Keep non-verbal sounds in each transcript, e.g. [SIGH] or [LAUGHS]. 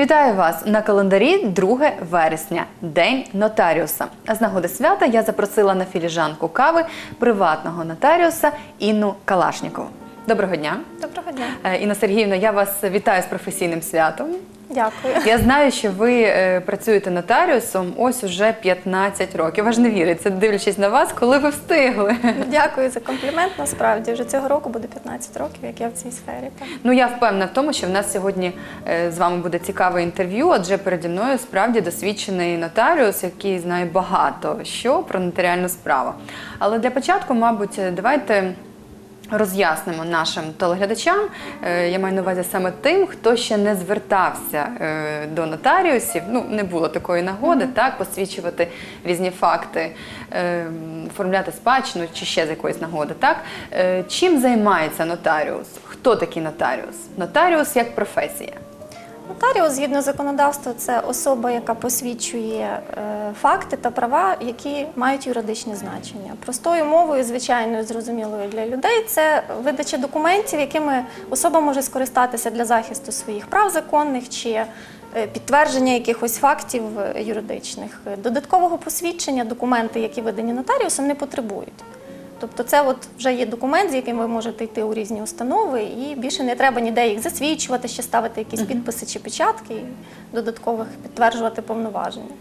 Вітаю вас на календарі 2 вересня, День нотаріуса. А з нагоди свята я запросила на філіжанку кави приватного нотаріуса Інну Калашнікову. Доброго дня, Доброго дня. Е, Інна Сергіївна. Я вас вітаю з професійним святом. Дякую. Я знаю, що ви е, працюєте нотаріусом ось уже 15 років. Аж не віриться, дивлячись на вас, коли ви встигли. Дякую за комплімент. Насправді вже цього року буде 15 років, як я в цій сфері. Так. Ну я впевнена в тому, що в нас сьогодні е, з вами буде цікаве інтерв'ю, адже переді мною справді досвідчений нотаріус, який знає багато що про нотаріальну справу. Але для початку, мабуть, давайте. Роз'яснимо нашим телеглядачам, е, я маю на увазі саме тим, хто ще не звертався е, до нотаріусів. Ну не було такої нагоди, так посвідчувати різні факти, е, оформляти спадщину чи ще з якоїсь нагоди. Так чим займається нотаріус? Хто такий нотаріус? Нотаріус як професія. Нотаріус, згідно законодавства, це особа, яка посвідчує е, факти та права, які мають юридичне значення. Простою мовою, звичайною, зрозумілою для людей, це видача документів, якими особа може скористатися для захисту своїх прав законних чи е, підтвердження якихось фактів е, юридичних. Додаткового посвідчення документи, які видані нотаріусом, не потребують. Тобто це от вже є документ, з яким ви можете йти у різні установи, і більше не треба ніде їх засвідчувати, ще ставити якісь підписи чи печатки, і додаткових підтверджувати повноваження.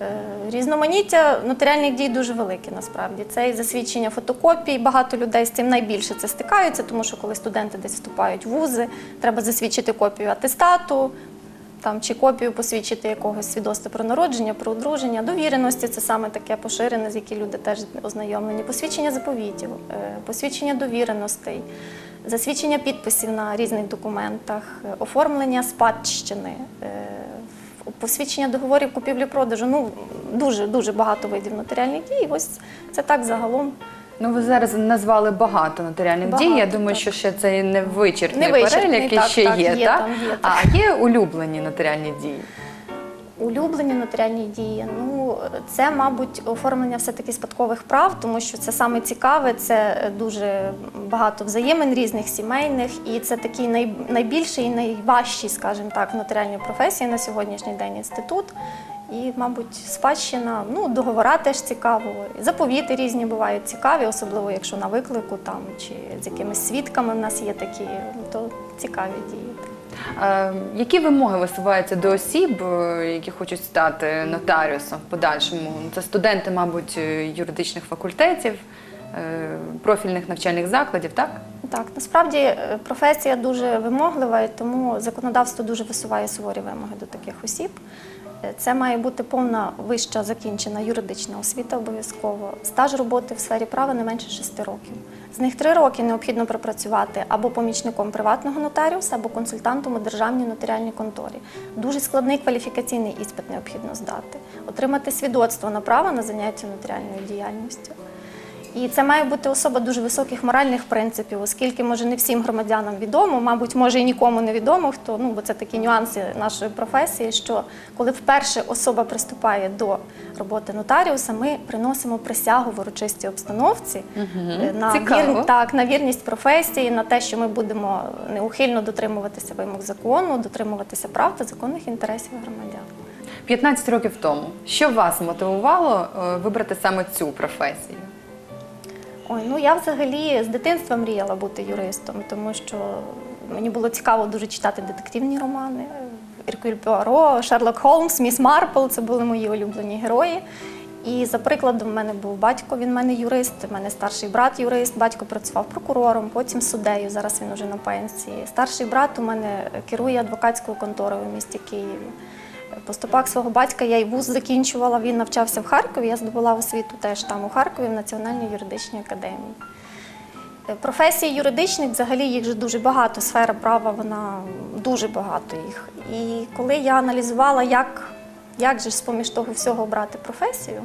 Е, Різноманіття нотаріальних дій дуже велике насправді. Це і засвідчення фотокопій. Багато людей з цим найбільше це стикаються, тому що коли студенти десь вступають в вузи, треба засвідчити копію атестату, там чи копію посвідчити якогось свідоцтва про народження, про одруження, довіреності це саме таке поширене, з які люди теж ознайомлені. Посвідчення заповітів, е, посвідчення довіреностей, засвідчення підписів на різних документах, е, оформлення спадщини. е, Посвідчення договорів купівлі-продажу, ну дуже дуже багато видів нотаріальних дій. Ось це так загалом. Ну, ви зараз назвали багато нотаріальних дій. Я думаю, так. що ще це не вичерпний, Не вичерпний, перелік так, ще так, є, є так? там, є а є улюблені нотаріальні дії. Улюблені нотаріальні дії. Ну, це, мабуть, оформлення все-таки спадкових прав, тому що це саме цікаве, це дуже багато взаємин різних сімейних, і це такий най, найбільший і найважчий, скажімо так, в нотаріальній професії на сьогоднішній день інститут. І, мабуть, спадщина, ну, договора теж цікаво. Заповіти різні бувають цікаві, особливо якщо на виклику там чи з якимись свідками в нас є такі, то цікаві дії. Е, які вимоги висуваються до осіб, е, які хочуть стати нотаріусом в подальшому? Ну, Це студенти, мабуть, е, юридичних факультетів, е, профільних навчальних закладів, так? Так, насправді професія дуже вимоглива, і тому законодавство дуже висуває суворі вимоги до таких осіб. Це має бути повна вища закінчена юридична освіта обов'язково. Стаж роботи в сфері права не менше 6 років. З них 3 роки необхідно пропрацювати або помічником приватного нотаріуса, або консультантом у державній нотаріальній конторі. Дуже складний кваліфікаційний іспит необхідно здати, отримати свідоцтво на право на заняття нотаріальною діяльністю. І це має бути особа дуже високих моральних принципів, оскільки може не всім громадянам відомо, мабуть, може і нікому не відомо, хто ну бо це такі нюанси нашої професії. Що коли вперше особа приступає до роботи нотаріуса, ми приносимо присягу в урочистій обстановці е, на вір... так, на вірність професії, на те, що ми будемо неухильно дотримуватися вимог закону, дотримуватися прав та законних інтересів громадян. 15 років тому. Що вас мотивувало е, вибрати саме цю професію? Ой, ну я взагалі з дитинства мріяла бути юристом, тому що мені було цікаво дуже читати детективні романи. Еркюль Пуаро, Шерлок Холмс, Міс Марпл це були мої улюблені герої. І за прикладом, в мене був батько, він в мене юрист, в мене старший брат юрист, батько працював прокурором, потім суддею, зараз він уже на пенсії. Старший брат у мене керує адвокатською конторою в місті Києві. По стопах свого батька я і вуз закінчувала, він навчався в Харкові, я здобула освіту теж там у Харкові в Національній юридичній академії. Професії Професій юридичних взагалі їх вже дуже багато. Сфера права, вона дуже багато їх. І коли я аналізувала, як, як же з-поміж того всього обрати професію,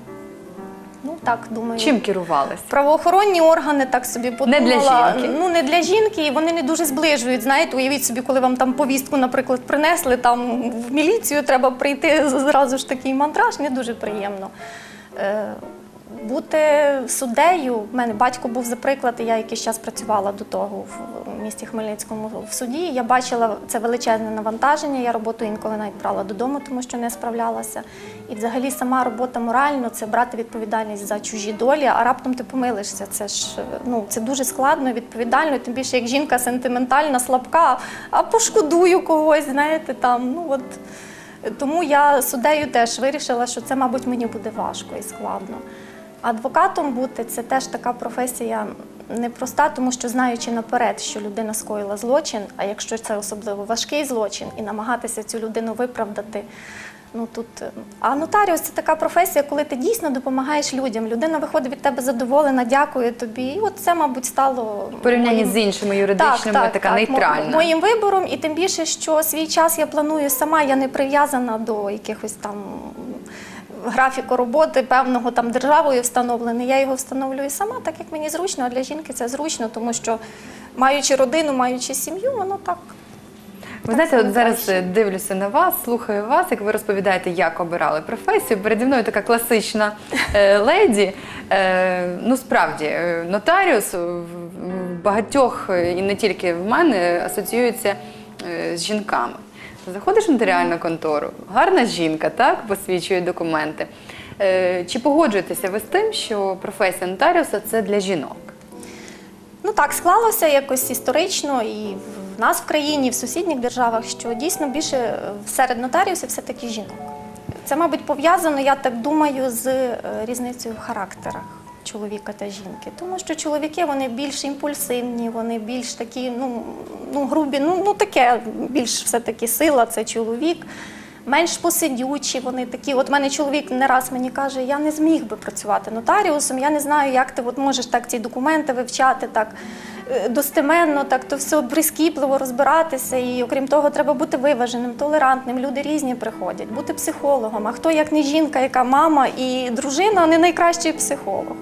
так думаю. Чим керувалися? Правоохоронні органи так собі подумала. Не для жінки. Ну не для жінки, і вони не дуже зближують. Знаєте, уявіть собі, коли вам там повістку, наприклад, принесли там в міліцію, треба прийти зразу ж такий мандраж, не дуже приємно. Е, бути суддею. У мене батько був за приклад, і я якийсь час працювала до того в місті Хмельницькому в суді. Я бачила це величезне навантаження. Я роботу інколи навіть брала додому, тому що не справлялася. І взагалі сама робота морально це брати відповідальність за чужі долі, а раптом ти помилишся. Це ж ну це дуже складно, відповідально. Тим більше як жінка сентиментальна, слабка, а пошкодую когось, знаєте, там ну от. Тому я суддею теж вирішила, що це, мабуть, мені буде важко і складно. Адвокатом бути це теж така професія непроста, тому що знаючи наперед, що людина скоїла злочин, а якщо це особливо важкий злочин, і намагатися цю людину виправдати. Ну тут е, а нотаріус це така професія, коли ти дійсно допомагаєш людям. Людина виходить від тебе задоволена, дякує тобі. І от це, мабуть, стало В порівнянні моїм- з іншими юридичними, така мо- нейтральна. Моїм вибором, і тим більше, що свій час я планую сама, я не прив'язана до якихось там графіку роботи певного там державою встановлений. Я його встановлюю сама, так як мені зручно, а для жінки це зручно, тому що маючи родину, маючи сім'ю, воно так. Ви знаєте, от зараз дивлюся на вас, слухаю вас, як ви розповідаєте, як обирали професію. Переді мною така класична е, леді. Е, ну, справді, е, нотаріус в в багатьох е, і не тільки в мене асоціюється е, з жінками. Заходиш в нотаріальну контору, гарна жінка, так, посвідчує документи. Е, чи погоджуєтеся ви з тим, що професія нотаріуса це для жінок? Ну так склалося якось історично і в нас в країні, і в сусідніх державах, що дійсно більше е, серед нотаріусів все-таки жінок. Це, мабуть, пов'язано, я так думаю, з е, різницею в характерах чоловіка та жінки. Тому що чоловіки вони більш імпульсивні, вони більш такі, ну, ну грубі, ну, ну таке більш все-таки сила, це чоловік. Менш посидючі, вони такі. От мене чоловік не раз мені каже, я не зміг би працювати нотаріусом, я не знаю, як ти от можеш так ці документи вивчати так достеменно, так то все прискіпливо розбиратися. І окрім того, треба бути виваженим, толерантним. Люди різні приходять, бути психологом. А хто як не жінка, яка мама і дружина, не найкращий психолог.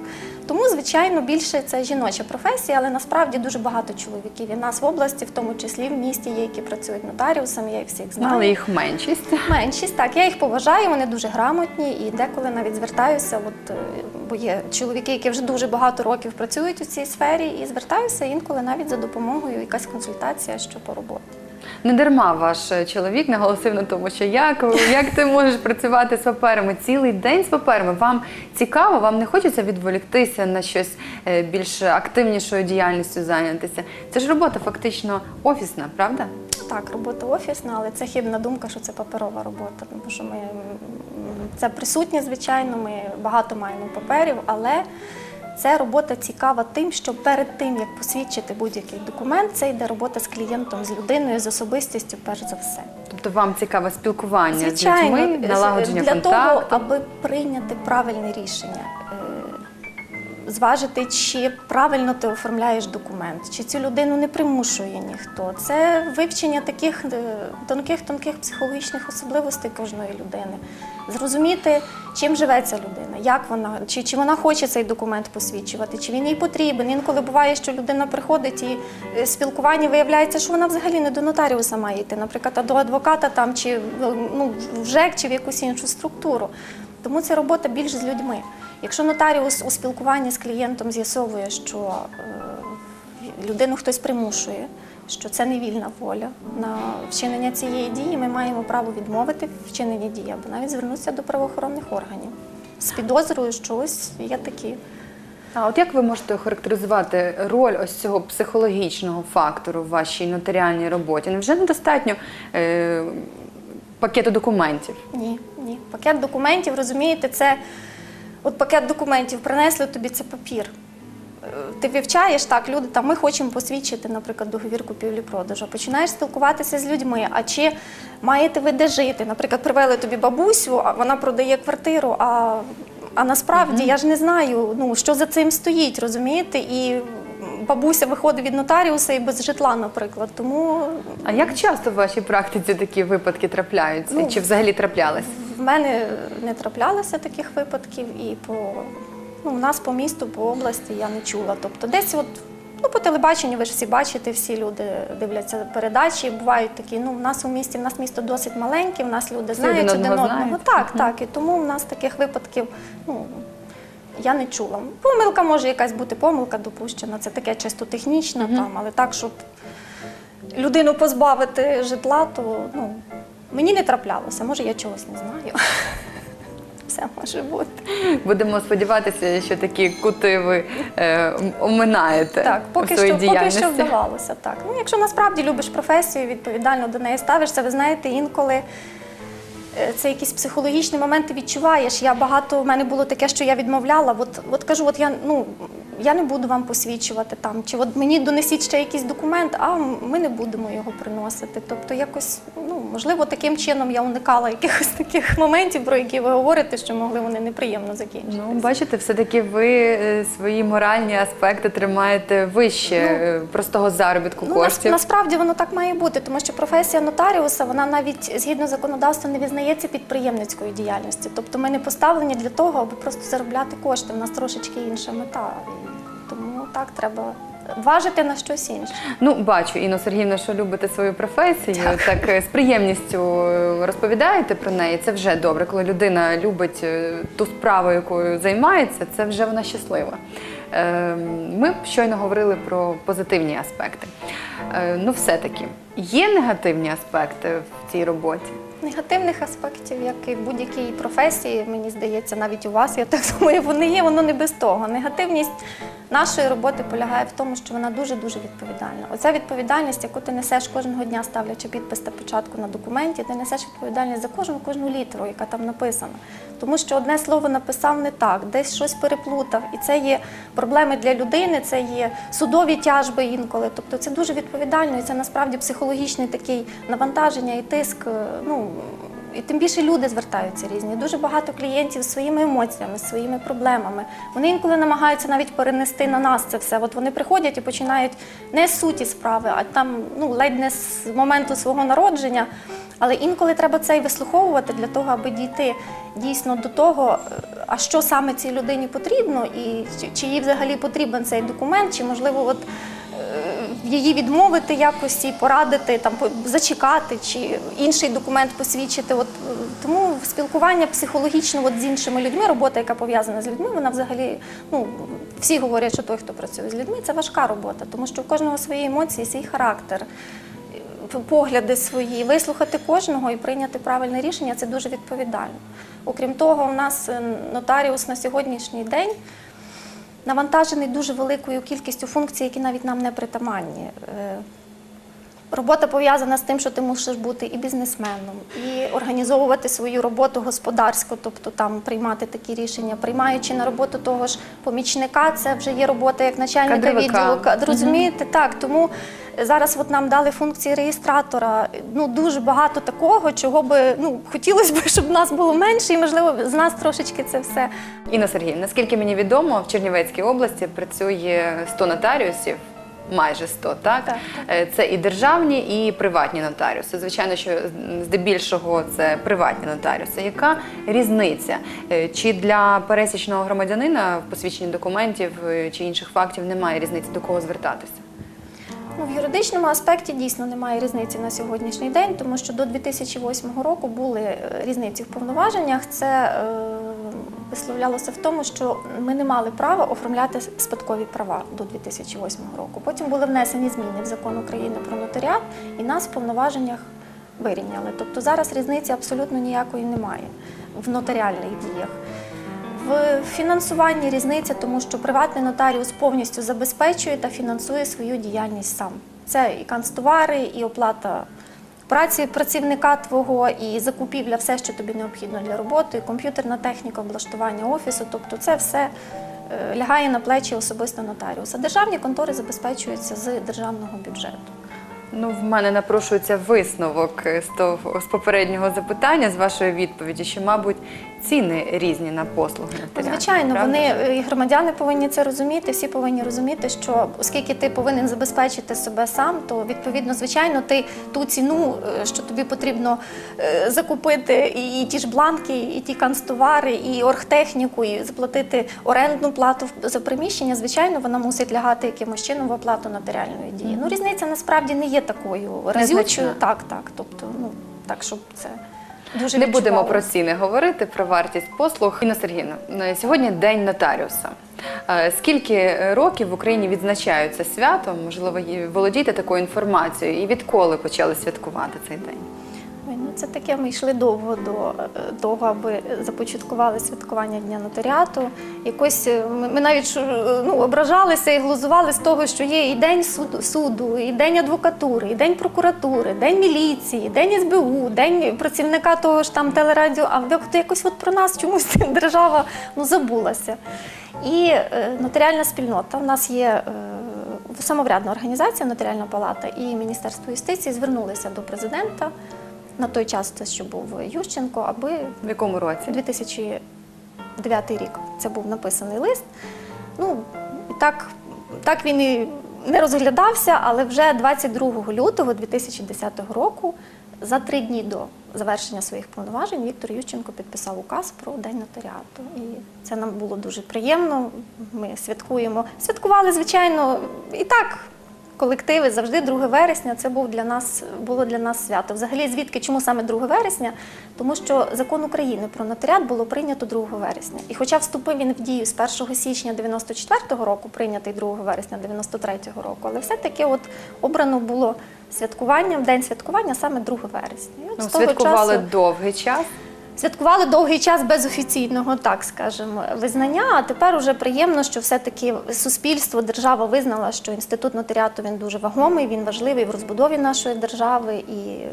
Тому, звичайно, більше це жіноча професія, але насправді дуже багато чоловіків. І в нас в області, в тому числі в місті, є, які працюють нотаріусами, я їх всіх знаю. але їх меншість. Меншість, так, я їх поважаю, вони дуже грамотні і деколи навіть звертаюся. От, е, бо є чоловіки, які вже дуже багато років працюють у цій сфері, і звертаюся інколи навіть за допомогою, якась консультація щодо роботи. Не дарма ваш е, чоловік наголосив на тому, що як, як ти можеш працювати з паперами цілий день з паперами. Вам цікаво, вам не хочеться відволіктися на щось е, більш активнішою діяльністю зайнятися. Це ж робота фактично офісна, правда? Так, робота офісна, але це хибна думка, що це паперова робота. Тому що ми це присутнє, звичайно, ми багато маємо паперів, але це робота цікава тим, що перед тим як посвідчити будь-який документ, це йде робота з клієнтом, з людиною, з особистістю, перш за все. Тобто вам цікаве спілкування Звичайно, з людьми, налагодження для контакту. того, аби прийняти правильне рішення, зважити, чи правильно ти оформляєш документ, чи цю людину не примушує ніхто. Це вивчення таких тонких-тонких психологічних особливостей кожної людини. Зрозуміти, чим живе ця людина, як вона, чи, чи вона хоче цей документ посвідчувати, чи він їй потрібен. Інколи буває, що людина приходить і е, спілкування виявляється, що вона взагалі не до нотаріуса має йти, наприклад, а до адвоката там чи ну, в ЖЕК, чи в якусь іншу структуру. Тому це робота більш з людьми. Якщо нотаріус у спілкуванні з клієнтом з'ясовує, що е, людину хтось примушує, що це не вільна воля на вчинення цієї дії, ми маємо право відмовити в вчиненні дії або навіть звернутися до правоохоронних органів з підозрою, що ось є такі. А от як ви можете охарактеризувати роль ось цього психологічного фактору в вашій нотаріальній роботі? Невже недостатньо е, пакету документів? Ні, ні. Пакет документів, розумієте, це от пакет документів принесли тобі це папір. Е, Ти вивчаєш так, люди там ми хочемо посвідчити, наприклад, договір купівлі-продажу. Починаєш спілкуватися з людьми. А чи маєте ви де жити? Наприклад, привели тобі бабусю, а вона продає квартиру. А, а насправді я ж не знаю, ну що за цим стоїть, розумієте? І бабуся виходить від нотаріуса і без житла, наприклад. Тому А як часто в вашій практиці такі випадки трапляються? Ну, Чи взагалі траплялись? В мене не траплялося таких випадків, і по ну, у нас по місту, по області я не чула. Тобто, десь от ну, по телебаченню ви ж всі бачите, всі люди дивляться передачі. Бувають такі, ну в нас у місті, в нас місто досить маленьке, в нас люди знають один одного одного. знають. Так, так. І тому в нас таких випадків, ну. Я не чула. Помилка може якась бути помилка допущена, це таке чисто технічно, там, але так, щоб людину позбавити житла, то ну, мені не траплялося. Може, я чогось не знаю. [LAUGHS] Все може бути. Будемо сподіватися, що такі кути ви е, оминаєте Так, у поки своїй що, поки діяльності. що вдавалося. Так. Ну, якщо насправді любиш професію, відповідально до неї ставишся, ви знаєте, інколи. Е, Це якісь психологічні моменти відчуваєш. Я багато в мене було таке, що я відмовляла. От, от кажу, от я ну я не буду вам посвідчувати там, чи от мені донесіть ще якийсь документ, а ми не будемо його приносити. Тобто, якось ну можливо, таким чином я уникала якихось [LAUGHS] таких моментів, про які ви говорите, що могли вони неприємно закінчитися. Ну, бачите, все-таки ви е, свої моральні аспекти тримаєте вище е, простого заробітку Ну, коштів. насправді воно так має бути, тому що професія нотаріуса вона навіть згідно законодавства не визнається підприємницькою діяльністю. Тобто ми не поставлені для того, аби просто заробляти кошти. У нас трошечки інша мета. Так треба важити на щось інше. Ну, бачу, Інно Сергіївна, що любите свою професію, так, е, з приємністю е, розповідаєте про неї. Це вже добре. Коли людина любить е, ту справу, якою займається, це вже вона щаслива. Е, Ми щойно говорили про позитивні аспекти. Ну, все-таки є негативні аспекти в цій роботі. Негативних аспектів, як і в будь-якій професії, мені здається, навіть у вас, я так [LAUGHS] думаю, вони є, воно не без того. Негативність нашої роботи полягає в тому, що вона дуже-дуже відповідальна. Оця відповідальність, яку ти несеш кожного дня, ставлячи підпис та початку на документі, ти несеш відповідальність за кожну кожну літеру, яка там написана. Тому що одне слово написав не так, десь щось переплутав. І це є проблеми для людини, це є судові тяжби інколи. Тобто це дуже відповідально, і це насправді психологічний такий навантаження і тиск. е, Ну і тим більше люди звертаються різні. Дуже багато клієнтів своїми емоціями, своїми проблемами. Вони інколи намагаються навіть перенести на нас це все. От вони приходять і починають не суті справи, а там ну ледь не з моменту свого народження. Але інколи треба це і вислуховувати для того, аби дійти дійсно до того, е, а що саме цій людині потрібно, і чи, їй взагалі потрібен цей документ, чи можливо, от її відмовити якось і порадити, там зачекати, чи інший документ посвідчити. От е, тому спілкування психологічно от з іншими людьми, робота, яка пов'язана з людьми, вона взагалі ну всі говорять, що той, хто працює з людьми, це важка робота, тому що у кожного свої емоції, свій характер. е, Погляди свої, вислухати кожного і прийняти правильне рішення це дуже відповідально. Окрім того, у нас е, нотаріус на сьогоднішній день навантажений дуже великою кількістю функцій, які навіть нам не притаманні. Робота пов'язана з тим, що ти мусиш бути і бізнесменом, і організовувати свою роботу господарську, тобто там приймати такі рішення, приймаючи на роботу того ж помічника, це вже є робота як начальника Кадровика. відділу. Розумієте, так тому зараз от нам дали функції реєстратора. Ну дуже багато такого, чого би ну хотілося б, щоб нас було менше, і можливо з нас трошечки це все Інна Сергіївна, наскільки мені відомо, в Чернівецькій області працює 100 нотаріусів. Майже 100, так? Так, Е, Це і державні, і приватні нотаріуси. Звичайно, що здебільшого це приватні нотаріуси. Яка різниця? Е, Чи для пересічного громадянина в посвідченні документів е, чи інших фактів немає різниці до кого звертатися? Ну, в юридичному аспекті дійсно немає різниці на сьогоднішній день, тому що до 2008 року були е, різниці в повноваженнях. Це е, висловлялося в тому, що ми не мали права оформляти спадкові права до 2008 року. Потім були внесені зміни в закон України про нотаріат, і нас в повноваженнях вирівняли. Тобто зараз різниці абсолютно ніякої немає в нотаріальних діях. В фінансуванні різниця, тому що приватний нотаріус повністю забезпечує та фінансує свою діяльність сам. Це і канцтовари, і оплата праці працівника твого, і закупівля, все, що тобі необхідно для роботи, і комп'ютерна техніка, облаштування офісу. Тобто це все е, лягає на плечі особисто нотаріуса. Державні контори забезпечуються з державного бюджету. Ну, в мене напрошується висновок е, з того з попереднього запитання, з вашої відповіді, що, мабуть, ціни різні на послуги. Звичайно, правда вони е, і громадяни повинні це розуміти. Всі повинні розуміти, що оскільки ти повинен забезпечити себе сам, то відповідно, звичайно, ти ту ціну, е, що тобі потрібно закупити, і, і ті ж бланки, і ті канцтовари, і оргтехніку, і заплатити орендну плату за приміщення. Звичайно, вона мусить лягати якимось чином в оплату нотаріальної дії. Ну різниця насправді не є такою разючою. Так, так. Тобто, ну так, щоб це. Дуже Не будемо про ціни говорити, про вартість послуг. Інна Сергійовна, е, сьогодні день нотаріуса. Е, Скільки років в Україні відзначаються свято? Можливо, володієте такою інформацією? І відколи почали святкувати цей день? Це таке. Ми йшли довго до того, аби започаткували святкування Дня нотаріату. Якось е, ми, навіть е, ну, ображалися і глузували з того, що є і день суду, і день адвокатури, і день прокуратури, день міліції, день СБУ, день працівника того ж там телерадіо. А як- якось от про нас чомусь [LAUGHS] держава ну, забулася. І е, нотаріальна спільнота. У нас є самоврядна організація Нотаріальна палата і Міністерство юстиції звернулися до президента на той час, це що був Ющенко, аби В якому році? 2009 рік це був написаний лист. Ну, так, так він і не розглядався, але вже 22 лютого 2010 року, за три дні до завершення своїх повноважень, Віктор Ющенко підписав указ про День нотаріату. І це нам було дуже приємно. Ми святкуємо. Святкували, звичайно, і так. Колективи завжди 2 вересня це був для нас було для нас свято. Взагалі, звідки чому саме 2 вересня? Тому що закон України про нотаріат було прийнято 2 вересня. І хоча вступив він в дію з 1 січня 94-го року, прийнятий 2 вересня 93-го року, але все-таки от обрано було святкування, в день святкування саме 2 вересня. І от Ну, з того святкували часу- довгий час. Святкували довгий час без офіційного, так скажемо, визнання. А тепер уже приємно, що все-таки суспільство, держава визнала, що інститут нотаріату він дуже вагомий, він важливий в розбудові нашої держави, і е,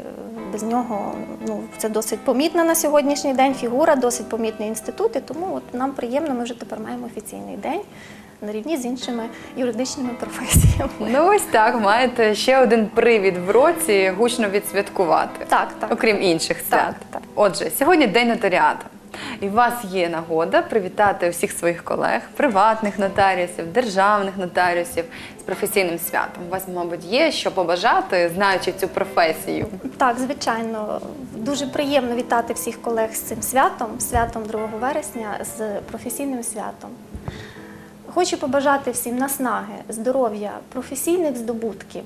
без нього ну це досить помітна на сьогоднішній день фігура, досить помітний інститут. І тому от нам приємно, ми вже тепер маємо офіційний день на рівні з іншими юридичними професіями. Ну ось так, маєте ще один привід в році гучно відсвяткувати. Так, так. Окрім інших свят. Так, так. Отже, сьогодні день нотаріату. І у вас є нагода привітати всіх своїх колег, приватних нотаріусів, державних нотаріусів з професійним святом. У вас, мабуть, є що побажати, знаючи цю професію. Так, звичайно, дуже приємно вітати всіх колег з цим святом, святом 2 вересня, з професійним святом. Хочу побажати всім наснаги, здоров'я, професійних здобутків.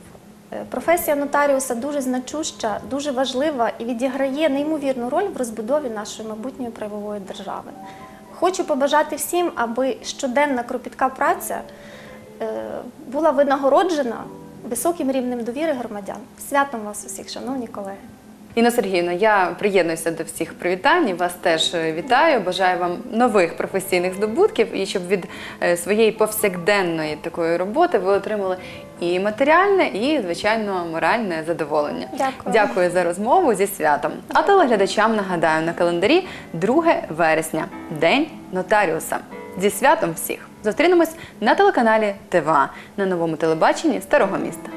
Е, Професія нотаріуса дуже значуща, дуже важлива і відіграє неймовірну роль в розбудові нашої майбутньої правової держави. Хочу побажати всім, аби щоденна кропітка праця е, була винагороджена високим рівнем довіри громадян. Святом вас усіх, шановні колеги. Інна Сергіївна, я приєднуюся до всіх привітань. і Вас теж е, вітаю. Бажаю вам нових професійних здобутків і щоб від е, своєї повсякденної такої роботи ви отримали і матеріальне, і звичайно моральне задоволення. Дякую. Дякую за розмову зі святом. А телеглядачам нагадаю на календарі 2 вересня, день нотаріуса. Зі святом всіх зустрінемось на телеканалі ТВА на новому телебаченні Старого міста.